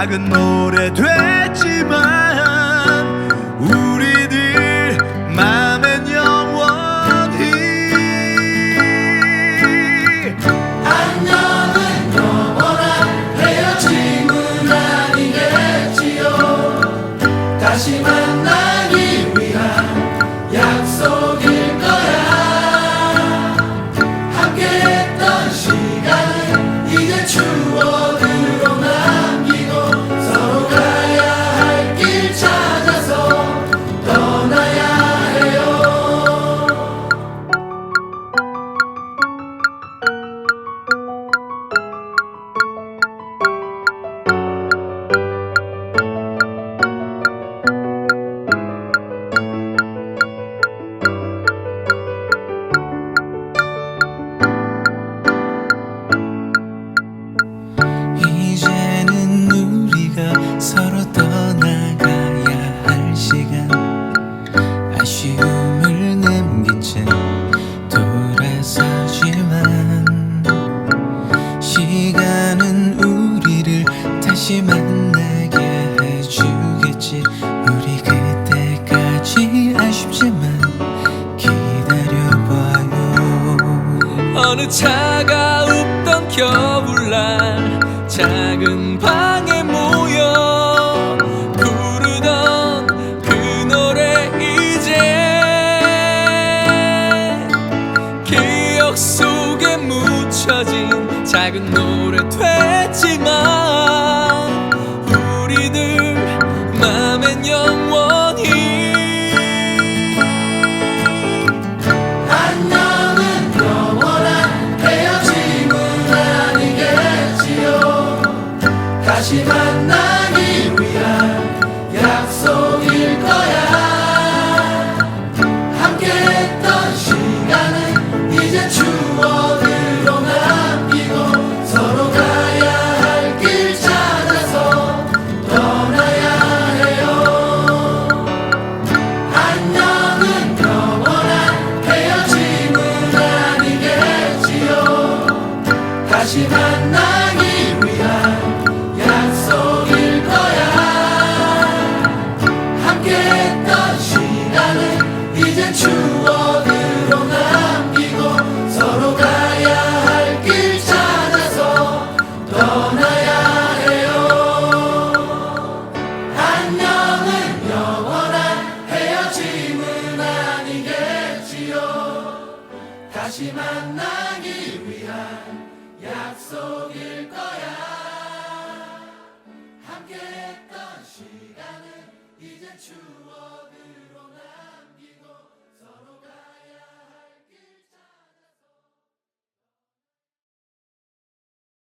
작은 노래 됐지만 우리들 맘엔 영원히 다시 만나기 위한 약속일 어느 차가웠던 겨울날 작은 방에 모여 부르던 그 노래 이제 기억 속에 묻혀진 작은 노래 됐지만 약 다시 만나기 위한 약속일 거야. 함께했던 시간은 이제 추억을